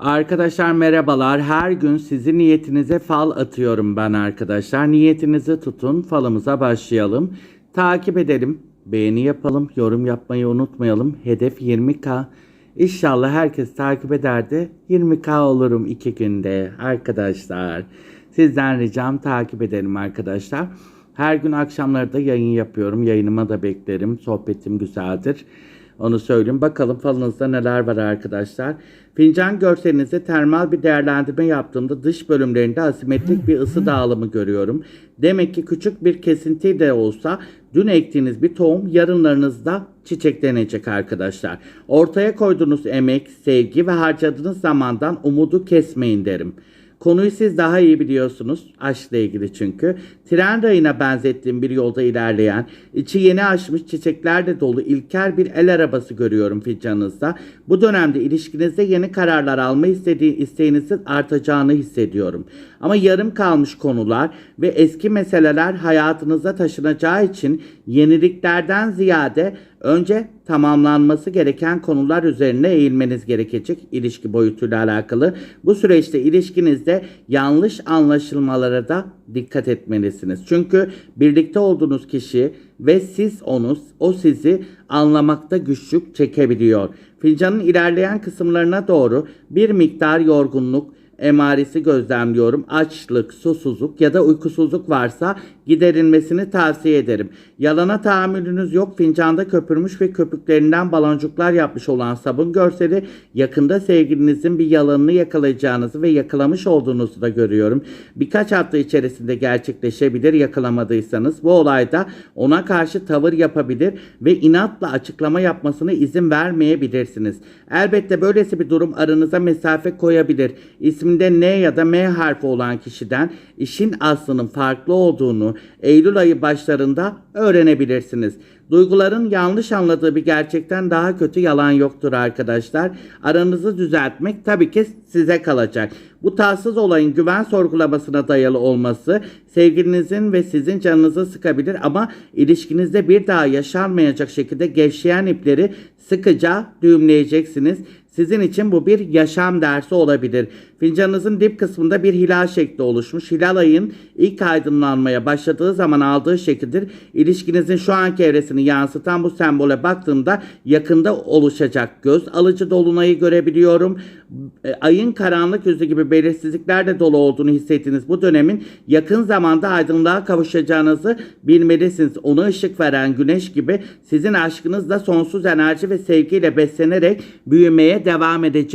Arkadaşlar merhabalar. Her gün sizin niyetinize fal atıyorum ben arkadaşlar. Niyetinizi tutun. Falımıza başlayalım. Takip edelim. Beğeni yapalım. Yorum yapmayı unutmayalım. Hedef 20k. İnşallah herkes takip eder de 20k olurum 2 günde arkadaşlar. Sizden ricam takip edelim arkadaşlar. Her gün akşamları da yayın yapıyorum. Yayınıma da beklerim. Sohbetim güzeldir. Onu söyleyeyim. Bakalım falınızda neler var arkadaşlar. Fincan görselinizde termal bir değerlendirme yaptığımda dış bölümlerinde asimetrik bir ısı dağılımı görüyorum. Demek ki küçük bir kesinti de olsa dün ektiğiniz bir tohum yarınlarınızda çiçeklenecek arkadaşlar. Ortaya koyduğunuz emek, sevgi ve harcadığınız zamandan umudu kesmeyin derim. Konuyu siz daha iyi biliyorsunuz. Aşkla ilgili çünkü. Tren rayına benzettiğim bir yolda ilerleyen, içi yeni açmış çiçeklerle dolu ilkel bir el arabası görüyorum fincanınızda. Bu dönemde ilişkinizde yeni kararlar alma istediği, isteğinizin artacağını hissediyorum. Ama yarım kalmış konular ve eski meseleler hayatınıza taşınacağı için yeniliklerden ziyade önce tamamlanması gereken konular üzerine eğilmeniz gerekecek ilişki boyutuyla alakalı. Bu süreçte ilişkinizde yanlış anlaşılmalara da dikkat etmelisiniz. Çünkü birlikte olduğunuz kişi ve siz onu, o sizi anlamakta güçlük çekebiliyor. Fincanın ilerleyen kısımlarına doğru bir miktar yorgunluk, emaresi gözlemliyorum. Açlık, susuzluk ya da uykusuzluk varsa giderilmesini tavsiye ederim. Yalana tahammülünüz yok. Fincanda köpürmüş ve köpüklerinden baloncuklar yapmış olan sabun görseli yakında sevgilinizin bir yalanını yakalayacağınızı ve yakalamış olduğunuzu da görüyorum. Birkaç hafta içerisinde gerçekleşebilir yakalamadıysanız. Bu olayda ona karşı tavır yapabilir ve inatla açıklama yapmasına izin vermeyebilirsiniz. Elbette böylesi bir durum aranıza mesafe koyabilir. İsminde N ya da M harfi olan kişiden işin aslının farklı olduğunu Eylül ayı başlarında öğrenebilirsiniz. Duyguların yanlış anladığı bir gerçekten daha kötü yalan yoktur arkadaşlar. Aranızı düzeltmek tabii ki size kalacak. Bu tatsız olayın güven sorgulamasına dayalı olması sevgilinizin ve sizin canınızı sıkabilir ama ilişkinizde bir daha yaşanmayacak şekilde gevşeyen ipleri sıkıca düğümleyeceksiniz. Sizin için bu bir yaşam dersi olabilir. Fincanınızın dip kısmında bir hilal şekli oluşmuş. Hilal ayın ilk aydınlanmaya başladığı zaman aldığı şekildir. İlişkinizin şu anki evresini yansıtan bu sembole baktığımda yakında oluşacak göz alıcı dolunayı görebiliyorum. E, Ayın karanlık yüzü gibi belirsizliklerle dolu olduğunu hissettiğiniz bu dönemin yakın zamanda aydınlığa kavuşacağınızı bilmelisiniz. Ona ışık veren güneş gibi sizin aşkınız da sonsuz enerji ve sevgiyle beslenerek büyümeye devam edecek.